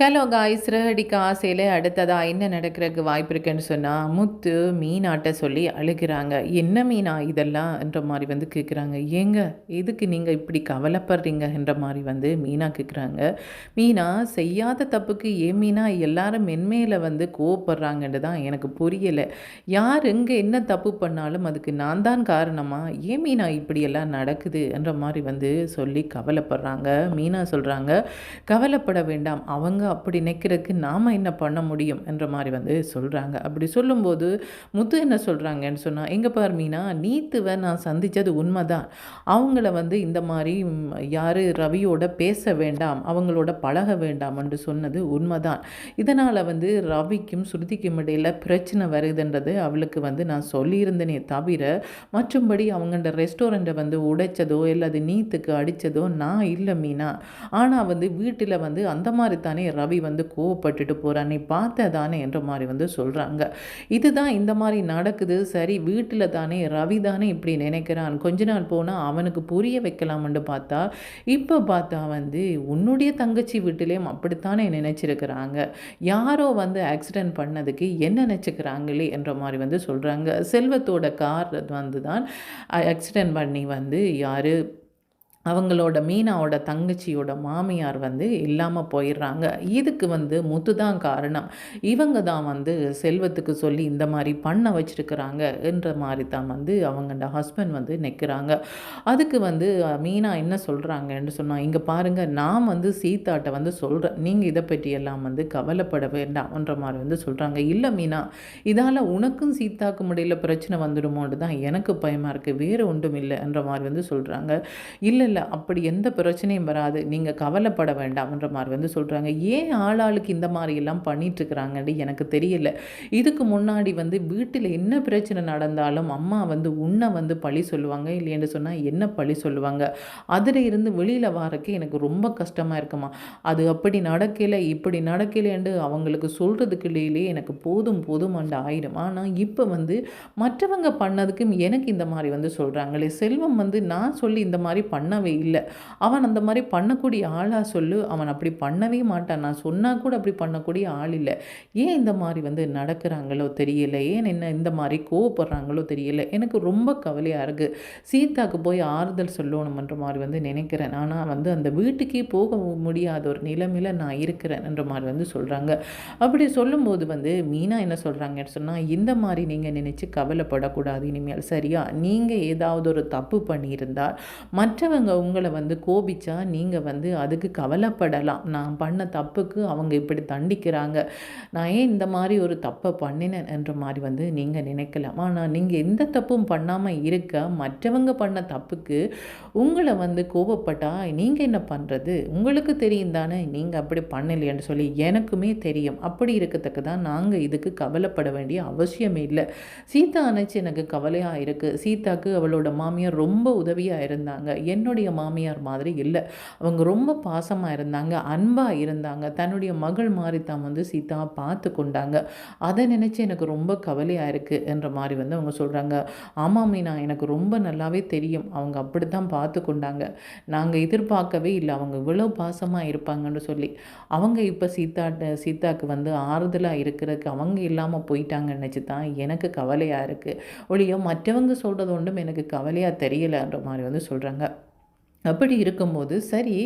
Hello guys Siragadikka ஆசையில் அடுத்ததாக என்ன நடக்கிறதுக்கு வாய்ப்பு இருக்குன்னு சொன்னால் முத்து மீனாட்ட சொல்லி அழுகிறாங்க. என்ன மீனா இதெல்லாம்? என்ற மாதிரி வந்து கேட்குறாங்க ஏங்க எதுக்கு நீங்கள் இப்படி கவலைப்படுறீங்க? என்ற மாதிரி வந்து மீனா கேட்குறாங்க மீனா செய்யாத தப்புக்கு ஏன் மீனா? எல்லாரும் மென்மையில் வந்து கோவப்படுறாங்கன்னு தான் எனக்கு புரியலை. யார் எங்கே என்ன தப்பு பண்ணாலும் அதுக்கு நான் தான் காரணமாக ஏன் மீனா இப்படியெல்லாம் நடக்குது? என்ற மாதிரி வந்து சொல்லி கவலைப்படுறாங்க. மீனா சொல்கிறாங்க கவலைப்பட வேண்டாம். அவங்க அப்படி நிற்கிறதுக்கு நாம் என்ன பண்ண முடியும் என்ற மாதிரி வந்து சொல்கிறாங்க அப்படி சொல்லும்போது முத்து என்ன சொல்கிறாங்கன்னு சொன்னால் எங்கே பார் மீனா நீத்துவை நான் சந்தித்தது உண்மைதான். அவங்கள வந்து இந்த மாதிரி யார் ரவியோட பேச வேண்டாம் அவங்களோட பழக வேண்டாம் என்று சொன்னது உண்மைதான். இதனால் வந்து ரவிக்கும் ஸ்ருதிக்கும் இடையில் பிரச்சனை வருதுன்றது அவளுக்கு வந்து நான் சொல்லியிருந்தேனே தவிர மற்றும்படி அவங்கள்ட ரெஸ்டாரண்ட்டை வந்து உடைச்சதோ இல்லை அது நீத்துக்கு அடித்ததோ நான் இல்லை மீனா. ஆனால் வந்து வீட்டில் வந்து அந்த மாதிரி தானே ரவி வந்து கோவப்பட்டுட்டு போகிறான் நீ பார்த்த தானே என்ற மாதிரி வந்து சொல்கிறாங்க இதுதான் இந்த மாதிரி நடக்குது. சரி வீட்டில் தானே ரவி தானே இப்படி நினைக்கிறான். கொஞ்ச நாள் போனால் அவனுக்கு புரிய வைக்கலாம்னு பார்த்தா இப்போ பார்த்தா வந்து உன்னுடைய தங்கச்சி வீட்டிலேயும் அப்படித்தானே நினச்சிருக்கிறாங்க. யாரோ வந்து ஆக்சிடென்ட் பண்ணதுக்கு என்ன நினச்சிக்கிறாங்களே என்ற மாதிரி வந்து சொல்கிறாங்க செல்வத்தோட கார் வந்து தான் ஆக்சிடென்ட் பண்ணி வந்து யார் அவங்களோட மீனாவோட தங்கச்சியோட மாமியார் வந்து இல்லாமல் போயிடுறாங்க. இதுக்கு வந்து முத்து தான் காரணம். இவங்க தான் வந்து செல்வத்துக்கு சொல்லி இந்த மாதிரி பண்ண வச்சுருக்கிறாங்க என்ற மாதிரி தான் வந்து அவங்களோட ஹஸ்பண்ட் வந்து நிற்கிறாங்க அதுக்கு வந்து மீனா என்ன சொல்கிறாங்கன்னு சொன்னால் இங்கே பாருங்கள் நான் வந்து சீதாட்டை வந்து சொல்கிறேன் நீங்கள் இதை பற்றியெல்லாம் வந்து கவலைப்பட வேண்டாம்ன்ற மாதிரி வந்து சொல்கிறாங்க இல்லை மீனா இதால் உனக்கும் சீதாக்கும் முடியல பிரச்சனை வந்துடுமோன்னு தான் எனக்கு பயமாக இருக்குது வேறு ஒன்றும் இல்லைன்ற மாதிரி வந்து சொல்கிறாங்க இல்லை இல்லை அப்படி எந்த பிரச்சனையும் வராது. நீங்கள் கவலைப்பட வேண்டாம்ன்ற மாதிரி வந்து சொல்கிறாங்க ஏன் ஆளாளுக்கு இந்த மாதிரி எல்லாம் பண்ணிகிட்ருக்குறாங்கன்னு எனக்கு தெரியல. இதுக்கு முன்னாடி வந்து வீட்டில் என்ன பிரச்சனை நடந்தாலும் அம்மா வந்து உன்னை வந்து பழி சொல்லுவாங்க. இல்லைன்னு சொன்னால் என்ன பழி சொல்லுவாங்க? அதில் இருந்து வெளியில் வரக்கு எனக்கு ரொம்ப கஷ்டமாக இருக்குமா? அது அப்படி நடக்கலை இப்படி நடக்கலைன்னு அவங்களுக்கு சொல்கிறதுக்கு சொல்கிறதுக்குள்ளேயே எனக்கு போதும் போதும் அண்டு ஆயிடும் ஆனால் இப்போ வந்து மற்றவங்க பண்ணதுக்கும் எனக்கு இந்த மாதிரி வந்து சொல்கிறாங்களே செல்வம் வந்து நான் சொல்லி இந்த மாதிரி பண்ண பண்ணவே இல்லை. அவன் அந்த மாதிரி பண்ணக்கூடிய ஆளாக சொல்லு. அவன் அப்படி பண்ணவே மாட்டான். நான் சொன்னால் கூட அப்படி பண்ணக்கூடிய ஆள் இல்லை. ஏன் இந்த மாதிரி வந்து நடக்கிறாங்களோ தெரியல. ஏன் என்ன இந்த மாதிரி கோவப்படுறாங்களோ தெரியல. எனக்கு ரொம்ப கவலையாக இருக்குது சீதாவுக்கு போய் ஆறுதல் சொல்லணுமன்ற மாதிரி வந்து நினைக்கிறேன். ஆனால் வந்து அந்த வீட்டுக்கே போக முடியாத ஒரு நிலைமையில் நான் இருக்கிறேன்ன்ற மாதிரி வந்து சொல்கிறாங்க அப்படி சொல்லும்போது வந்து மீனா என்ன சொல்கிறாங்கன்னு சொன்னால் இந்த மாதிரி நீங்கள் நினச்சி கவலைப்படக்கூடாது இனிமேல். சரியா? நீங்கள் ஏதாவது ஒரு தப்பு பண்ணியிருந்தால் மற்றவங்க உங்களை வந்து கோபிச்சா நீங்கள் வந்து அதுக்கு கவலைப்படலாம். நான் பண்ண தப்புக்கு அவங்க இப்படி தண்டிக்கிறாங்க. நான் ஏன் இந்த மாதிரி ஒரு தப்பை பண்ணினேன் என்ற மாதிரி வந்து நீங்கள் நினைக்கலாம் ஆனால் நீங்கள் எந்த தப்பும் பண்ணாமல் இருக்க மற்றவங்க பண்ண தப்புக்கு உங்களை வந்து கோபப்பட்டா நீங்கள் என்ன பண்ணுறது உங்களுக்கு தெரியும் தானே நீங்கள் அப்படி பண்ணலையேன்னு சொல்லி எனக்குமே தெரியும். அப்படி இருக்கத்தக்க தான் நாங்கள் இதுக்கு கவலைப்பட வேண்டிய அவசியமே இல்லை. சீதா அணைச்சி எனக்கு கவலையாக இருக்குது சீதாக்கு அவளோட மாமியார் ரொம்ப உதவியாக இருந்தாங்க. என்னுடைய மாமியார் மாதிரி இல்லை. அவங்க ரொம்ப பாசமாக இருந்தாங்க அன்பாக இருந்தாங்க. தன்னுடைய மகள் மாதிரி தான் வந்து சீதா பார்த்து கொண்டாங்க. அதை நினச்சி எனக்கு ரொம்ப கவலையாக இருக்குது என்ற மாதிரி வந்து அவங்க சொல்கிறாங்க ஆமாம் மீனா எனக்கு ரொம்ப நல்லாவே தெரியும். அவங்க அப்படி தான் பார்த்து கொண்டாங்க. நாங்கள் எதிர்பார்க்கவே இல்லை. அவங்க இவ்வளோ பாசமாக இருப்பாங்கன்னு சொல்லி. அவங்க இப்போ சீதா சீதாக்கு வந்து ஆறுதலாக இருக்கிறதுக்கு அவங்க இல்லாமல் போயிட்டாங்கன்னு நினச்சி தான் எனக்கு கவலையாக இருக்குது ஒழிய மற்றவங்க சொல்கிறது ஒன்றும் எனக்கு கவலையாக தெரியலைன்ற மாதிரி வந்து சொல்கிறாங்க அப்படி இருக்கும்போது சரி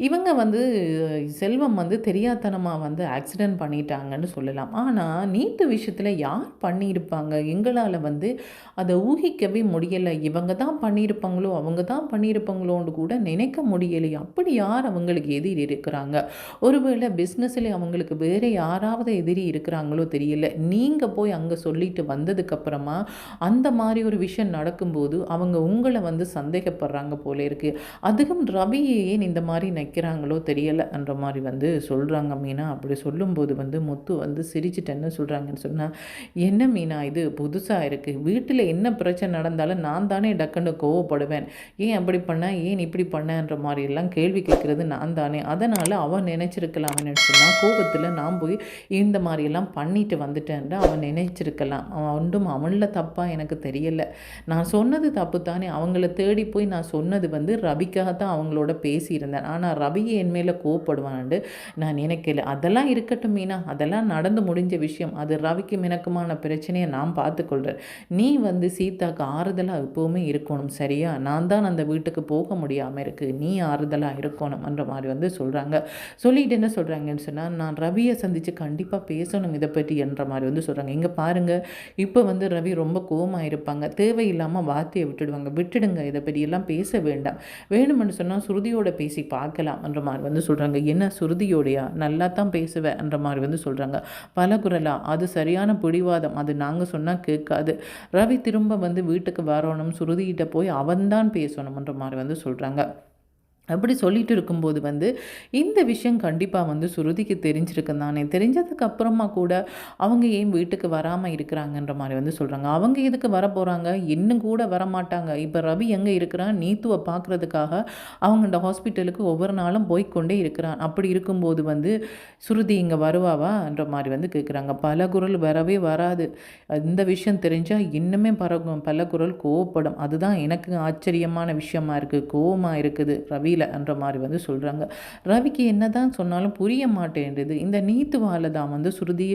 இவங்க வந்து செல்வம் வந்து தெரியாதனமாக வந்து ஆக்சிடெண்ட் பண்ணிட்டாங்கன்னு சொல்லலாம். ஆனால் நீட்டு விஷயத்தில் யார் பண்ணியிருப்பாங்க? எங்களால் வந்து அதை ஊகிக்கவே முடியலை. இவங்க தான் பண்ணியிருப்பாங்களோ அவங்க தான் பண்ணியிருப்பாங்களோன்னு கூட நினைக்க முடியலையே அப்படி யார் அவங்களுக்கு எதிரி இருக்கிறாங்க? ஒருவேளை பிஸ்னஸில் அவங்களுக்கு வேறு யாராவது எதிரி இருக்கிறாங்களோ தெரியல. நீங்கள் போய் அங்கே சொல்லிட்டு வந்ததுக்கப்புறமா அந்த மாதிரி ஒரு விஷயம் நடக்கும்போது அவங்க உங்களை வந்து சந்தேகப்படுறாங்க போல இருக்குது அதுவும் ரவியே ஏன் இந்த மாதிரி நிற்கிறாங்களோ தெரியலைன்ற மாதிரி வந்து சொல்கிறாங்க மீனா. அப்படி சொல்லும்போது வந்து முத்து வந்து சிரிச்சிட்டேன்னு சொல்கிறாங்கன்னு சொன்னால் என்ன மீனா இது? புதுசாக இருக்குது வீட்டில் என்ன பிரச்சனை நடந்தாலும் நான் தானே டக்குன்னு கோவப்படுவேன். ஏன் அப்படி பண்ண? ஏன் இப்படி பண்ணன்ற மாதிரியெல்லாம் கேள்வி கேட்குறது நான் தானே. அதனால் அவன் நினச்சிருக்கலாம்னு சொன்னால் கோபத்தில் நான் போய் இந்த மாதிரியெல்லாம் பண்ணிட்டு வந்துட்டேன்ட்டு அவன் நினைச்சிருக்கலாம். அவன் ஒன்றும் அவனில் தப்பாக எனக்கு தெரியலை. நான் சொன்னது தப்பு தானே. அவங்கள தேடி போய் நான் சொன்னது வந்து ரவிக்காக தான் அவங்களோட பேசியிருந்தேன். ஆனால் ரவியை என் மேலே கோவப்படுவான்ட்டு நான் நினைக்கல. அதெல்லாம் இருக்கட்டும் மீனா. அதெல்லாம் நடந்து முடிஞ்ச விஷயம். அது ரவிக்கும் எனக்குமான பிரச்சனையை நான் பார்த்துக்கொள்கிறேன் நீ வந்து சீதாக்கு ஆறுதலாக எப்போவுமே இருக்கணும் சரியா? நான் தான் அந்த வீட்டுக்கு போக முடியாமல் இருக்குது நீ ஆறுதலாக இருக்கணும்ன்ற மாதிரி வந்து சொல்கிறாங்க சொல்லிட்டு என்ன சொல்கிறாங்கன்னு சொன்னால் நான் ரவியை சந்தித்து கண்டிப்பாக பேசணும் இதை பற்றி என்ற மாதிரி வந்து சொல்கிறாங்க இங்கே பாருங்கள் இப்போ வந்து ரவி ரொம்ப கோவமாக இருப்பாங்க. தேவையில்லாமல் வார்த்தையை விட்டுடுவாங்க. விட்டுடுங்க இதை பற்றியெல்லாம் பேச வேண்டாம். வேணும்னு சொன்னால் சுருதியோட பேசி கேட்கலாம்ன்ற மாதிரி வந்து சொல்கிறாங்க என்ன சுருதியோடையா? நல்லா தான் பேசுவேன்ற மாதிரி வந்து சொல்கிறாங்க பல குரலா? அது சரியான பிடிவாதம். அது நாங்கள் சொன்னால் கேட்காது. ரவி திரும்ப வந்து வீட்டுக்கு வரணும். சுருதிகிட்ட போய் அவன்தான் பேசணும்ன்ற மாதிரி வந்து சொல்கிறாங்க அப்படி சொல்லிட்டு இருக்கும்போது வந்து இந்த விஷயம் கண்டிப்பாக வந்து சுருதிக்கு தெரிஞ்சிருக்கு தானே. தெரிஞ்சதுக்கு அப்புறமா கூட அவங்க ஏன் வீட்டுக்கு வராமல் இருக்கிறாங்கன்ற மாதிரி வந்து சொல்கிறாங்க அவங்க எதுக்கு வர போகிறாங்க இன்னும் கூட வரமாட்டாங்க. இப்போ ரவி எங்கே இருக்கிறான்? நீத்துவை பார்க்குறதுக்காக அவங்க இந்த ஹாஸ்பிட்டலுக்கு ஒவ்வொரு நாளும் போய்கொண்டே இருக்கிறான். அப்படி இருக்கும்போது வந்து சுருதி இங்கே வருவாவான்ற மாதிரி வந்து கேட்குறாங்க பல குரல் வரவே வராது. இந்த விஷயம் தெரிஞ்சால் இன்னுமே பரகும். பல குரல் கோவப்படும். அதுதான் எனக்கு ஆச்சரியமான விஷயமா இருக்குது கோவமாக இருக்குது. ரவி புரியலன்ற மாதிரி வந்து சொல்கிறாங்க ரவிக்கு என்ன தான் சொன்னாலும் புரிய மாட்டேன்றது. இந்த நீத்துவால தான் வந்து சுருதி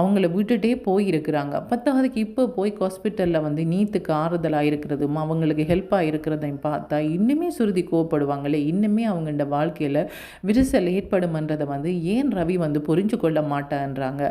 அவங்கள விட்டுட்டே போயிருக்கிறாங்க. பத்தாவதுக்கு இப்போ போய் ஹாஸ்பிட்டலில் வந்து நீத்துக்கு ஆறுதலாக இருக்கிறதும் அவங்களுக்கு ஹெல்ப்பாக இருக்கிறதையும் பார்த்தா இன்னுமே சுருதி கோவப்படுவாங்களே. இன்னுமே அவங்களோட வாழ்க்கையில் விரிசல் ஏற்படுமன்றதை வந்து ஏன் ரவி வந்து புரிஞ்சு கொள்ள மாட்டான்றாங்க.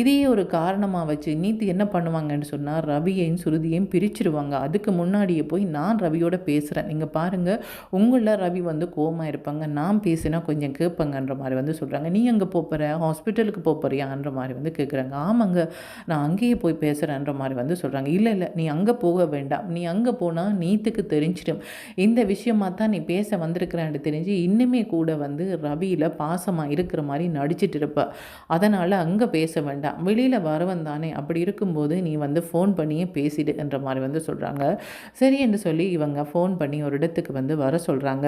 இதையே ஒரு காரணமாக வச்சு நீத்து என்ன பண்ணுவாங்கன்னு சொன்னால் ரவியையும் சுருதியையும் பிரிச்சிருவாங்க. அதுக்கு முன்னாடியே போய் நான் ரவியோட பேசுகிறேன் நீங்கள் பாருங்கள் உங்களில் ரவி வந்து கோவமாக இருப்பாங்க நான் பேசினா கொஞ்சம் கேட்பங்கன்ற மாதிரி வந்து சொல்கிறாங்க நீ அங்கே போகிற ஹாஸ்பிட்டலுக்கு போகிறியான்ற மாதிரி வந்து கேட்குறாங்க ஆமாங்க நான் அங்கேயே போய் பேசுகிறேன்ற மாதிரி வந்து சொல்கிறாங்க இல்லை இல்லை நீ அங்கே போக வேண்டாம். நீ அங்கே போனால் நீத்துக்கு தெரிஞ்சிடும். இந்த விஷயமாக தான் நீ பேச வந்திருக்கிறான்னு தெரிஞ்சு இன்னுமே கூட வந்து ரவியில் பாசமாக இருக்கிற மாதிரி நடிச்சிட்டு இருப்ப. அதனால் அங்கே பேச வேண்டாம். வெளியில் வரவன் தானே. அப்படி இருக்கும்போது நீ வந்து ஃபோன் பண்ணியே பேசிடுன்ற மாதிரி வந்து சொல்கிறாங்க சரி என்று சொல்லி இவங்க ஃபோன் பண்ணி ஒரு இடத்துக்கு வந்து வர சொல்கிறாங்க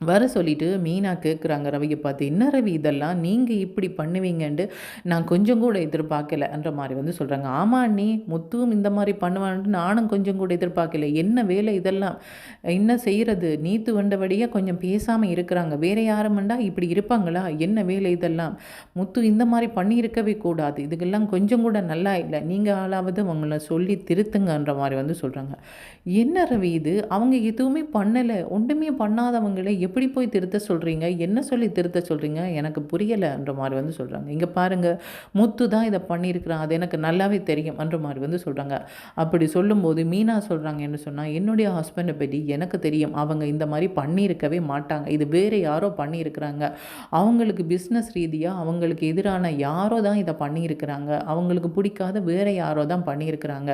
வர சொல்லிவிட்டு மீனா கேட்குறாங்க ரவியை பார்த்து என்ன ரவி இதெல்லாம்? நீங்கள் இப்படி பண்ணுவீங்கன்ட்டு நான் கொஞ்சம் கூட எதிர்பார்க்கலன்ற மாதிரி வந்து சொல்கிறாங்க ஆமாம் நீ முத்துவும் இந்த மாதிரி பண்ணுவான்ட்டு நானும் கொஞ்சம் கூட எதிர்பார்க்கல. என்ன வேலை இதெல்லாம்? என்ன செய்கிறது நீத்து வண்டபடியாக கொஞ்சம் பேசாமல் இருக்கிறாங்க. வேறு யாருமெண்டா இப்படி இருப்பாங்களா? என்ன வேலை இதெல்லாம்? முத்து இந்த மாதிரி பண்ணியிருக்கவே கூடாது. இதுக்கெல்லாம் கொஞ்சம் கூட நல்லா இல்லை. நீங்கள் ஆளாவது அவங்கள சொல்லி திருத்துங்கன்ற மாதிரி வந்து சொல்கிறாங்க என்ன ரவி இது? அவங்க எதுவுமே பண்ணலை. ஒன்றுமே பண்ணாதவங்களே எப்படி போய் திருத்த சொல்கிறீங்க என்ன சொல்லி திருத்த சொல்கிறீங்க எனக்கு புரியலைன்ற மாதிரி வந்து சொல்கிறாங்க இங்கே பாருங்கள் முத்து தான் இதை பண்ணியிருக்கிறான். அது எனக்கு நல்லாவே தெரியும்ன்ற மாதிரி வந்து சொல்கிறாங்க அப்படி சொல்லும்போது மீனா சொல்கிறாங்க என்ன சொன்னால் என்னுடைய ஹஸ்பண்டை பற்றி எனக்கு தெரியும். அவங்க இந்த மாதிரி பண்ணியிருக்கவே மாட்டாங்க. இது வேறு யாரோ பண்ணியிருக்கிறாங்க. அவங்களுக்கு பிஸ்னஸ் ரீதியாக அவங்களுக்கு எதிரான யாரோ தான் இதை பண்ணியிருக்கிறாங்க. அவங்களுக்கு பிடிக்காத வேறு யாரோ தான் பண்ணியிருக்கிறாங்க.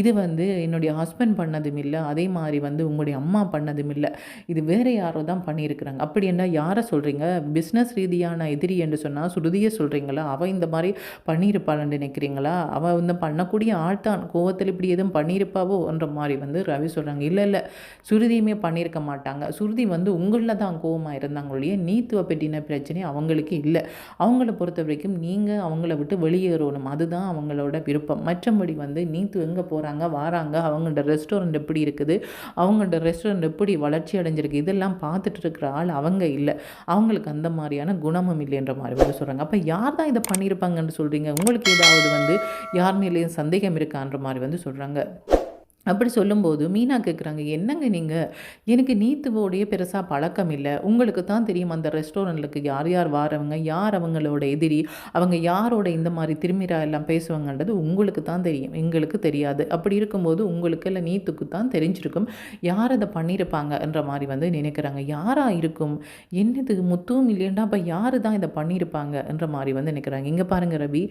இது வந்து என்னுடைய ஹஸ்பண்ட் பண்ணதும் இல்லை. அதே மாதிரி வந்து உங்களுடைய அம்மா பண்ணதும் இல்லை. இது வேறு யாரோ தான் பண்ணியிருக்கிறாங்க. அப்படி என்ன யாரை சொல்கிறீங்க பிஸ்னஸ் ரீதியான எதிரி என்று சொன்னால் சுருதியை சொல்கிறீங்களா அவள் இந்த மாதிரி பண்ணியிருப்பாள்னு நினைக்கிறீங்களா? அவள் வந்து பண்ணக்கூடிய ஆள் தான். கோவத்தில் இப்படி எதுவும் பண்ணியிருப்பாவோன்ற மாதிரி வந்து ரவி சொல்கிறாங்க இல்லை இல்லை சுருதியுமே பண்ணியிருக்க மாட்டாங்க. சுருதி வந்து உங்களில் தான் கோவமாக இருந்தாங்க ஒழிய பெட்டின பற்றின பிரச்சனை அவங்களுக்கு இல்லை. அவங்கள பொறுத்த வரைக்கும் நீங்கள் அவங்கள விட்டு வெளியேறணும். அதுதான் அவங்களோட விருப்பம். மற்றபடி வந்து நீத்து எங்கே போகிறாங்க வாராங்க? அவங்களோட ரெஸ்டாரண்ட் எப்படி இருக்குது? அவங்களோட ரெஸ்டாரண்ட் எப்படி வளர்ச்சி அடைஞ்சிருக்கு? இதெல்லாம் பார்த்துட்டு இருக்கிற ஆள் அவங்க இல்லை. அவங்களுக்கு அந்த மாதிரியான குணமும் இல்லைன்ற மாதிரி வந்து சொல்கிறாங்க அப்போ யார் தான் இதை பண்ணியிருப்பாங்கன்னு சொல்கிறீங்க உங்களுக்கு ஏதாவது வந்து யார் மேலேயும் சந்தேகம் இருக்கான்ற மாதிரி வந்து சொல்கிறாங்க அப்படி சொல்லும்போது மீனா கேட்குறாங்க என்னங்க நீங்கள் எனக்கு நீத்துவோடைய பெருசாக பழக்கம் இல்லை. உங்களுக்கு தான் தெரியும் அந்த ரெஸ்டாரண்ட்டுக்கு யார் யார் வாரவங்க யார் அவங்களோட எதிரி அவங்க யாரோட இந்த மாதிரி திரும்பிரா எல்லாம் பேசுவாங்கன்றது உங்களுக்கு தான் தெரியும். எங்களுக்கு தெரியாது. அப்படி இருக்கும்போது உங்களுக்கு இல்லை நீத்துக்கு தான் தெரிஞ்சிருக்கும். யார் அதை பண்ணியிருப்பாங்கன்ற மாதிரி வந்து நினைக்கிறாங்க. யாராக இருக்கும்? என்னது முத்துவும் இல்லைன்னா அப்போ யார் தான் இதை பண்ணியிருப்பாங்கன்ற மாதிரி வந்து நினைக்கிறாங்க. இங்கே பாருங்கள் ரவி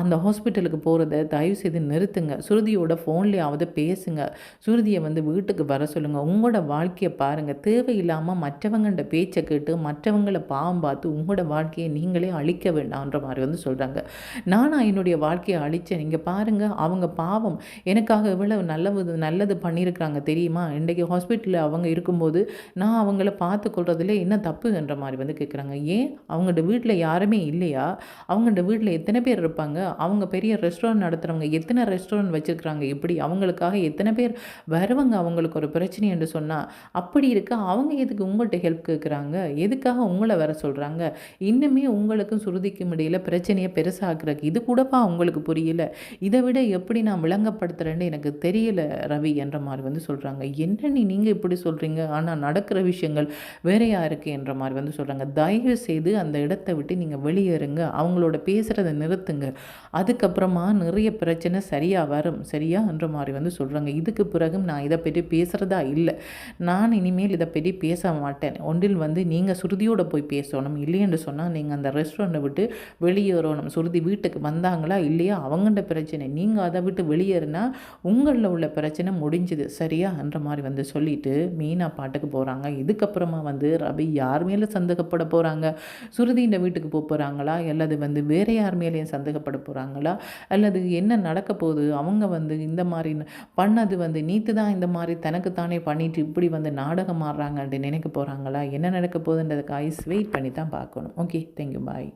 அந்த ஹாஸ்பிட்டலுக்கு போகிறத தயவு செய்து நிறுத்துங்க. சுருதியோட ஃபோன்லேயாவது பேசுங்க. சுருதியை வந்து வீட்டுக்கு வர சொல்லுங்கள் உங்களோட வாழ்க்கையை பாருங்கள் தேவையில்லாமல் மற்றவங்கள்ட பேச்சை கேட்டு மற்றவங்களை பாவம் பார்த்து உங்களோட வாழ்க்கையை நீங்களே அழிக்க வேண்டாம்ன்ற மாதிரி வந்து சொல்கிறாங்க நானாக என்னுடைய வாழ்க்கையை அழித்தேன் நீங்கள் பாருங்கள் அவங்க பாவம். எனக்காக எவ்வளவு நல்லது நல்லது பண்ணியிருக்கிறாங்க தெரியுமா? இன்றைக்கி ஹாஸ்பிட்டலில் அவங்க இருக்கும்போது நான் அவங்கள பார்த்து கொள்றதுல என்ன தப்புன்ற மாதிரி வந்து கேட்குறாங்க ஏன்? அவங்களோட வீட்டில் யாருமே இல்லையா? அவங்களோட வீட்டில் எத்தனை பேர் இருப்பாங்க? அவங்க பெரிய ரெஸ்டாரண்ட் நடத்துகிறவங்க எத்தனை ரெஸ்டாரண்ட் வச்சுருக்கிறாங்க? எப்படி அவங்களுக்காக எத்தனை எத்தனை பேர் வரவங்க அவங்களுக்கு ஒரு பிரச்சனை என்று சொன்னால் அப்படி இருக்க அவங்க எதுக்கு உங்கள்கிட்ட ஹெல்ப் கேட்குறாங்க எதுக்காக உங்களை வர சொல்கிறாங்க இன்னுமே உங்களுக்கும் சுருதிக்கும் இடையில் பிரச்சனையை பெருசாக்குறக்கு இது கூடப்பா உங்களுக்கு புரியல. இதை விட எப்படி நான் விளங்கப்படுத்துகிறேன்னு எனக்கு தெரியல ரவி என்ற மாதிரி வந்து சொல்கிறாங்க என்ன நீ நீங்கள் இப்படி சொல்கிறீங்க ஆனால் நடக்கிற விஷயங்கள் வேறையாக இருக்குது என்ற மாதிரி வந்து சொல்கிறாங்க தயவு செய்து அந்த இடத்த விட்டு நீங்கள் வெளியேறுங்க. அவங்களோட பேசுகிறத நிறுத்துங்க. அதுக்கப்புறமா நிறைய பிரச்சனை சரியாக வரும். சரியா? என்ற மாதிரி வந்து சொல்கிறாங்க இதுக்கு பிறகும் நான் இதை பற்றி பேசுகிறதா இல்லை. நான் இனிமேல் இதை பற்றி பேச மாட்டேன். ஒன்றில் வந்து நீங்கள் சுருதியோடு போய் பேசணும். இல்லையென்று சொன்னால் நீங்கள் அந்த ரெஸ்டாரண்ட்டை விட்டு வெளியேறணும். சுருதி வீட்டுக்கு வந்தாங்களா இல்லையா? அவங்கள்ட பிரச்சனை. நீங்கள் அதை விட்டு வெளியேறினா உங்களில் உள்ள பிரச்சனை முடிஞ்சுது. சரியா? என்ற மாதிரி வந்து சொல்லிட்டு மீனா பாட்டுக்கு போகிறாங்க இதுக்கப்புறமா வந்து ரவி யார் மேலே சந்தேகப்பட போகிறாங்க சுருதி வீட்டுக்கு போக போகிறாங்களா அல்லது வந்து வேறு யார் மேலேயும் சந்தேகப்பட போகிறாங்களா அல்லது என்ன நடக்க போகுது? அவங்க வந்து இந்த மாதிரி பண்ணது வந்து நீத்து தான் இந்த மாதிரி தனக்கு தானே பண்ணிட்டு இப்படி வந்து நாடகம் ஆடுறாங்கன்ட்டு நினைக்க போகிறாங்களா என்ன நடக்க போகுதுன்றதுக்கு ஐஸ் வெயிட் பண்ணி தான் பார்க்கணும். Okay thank you bye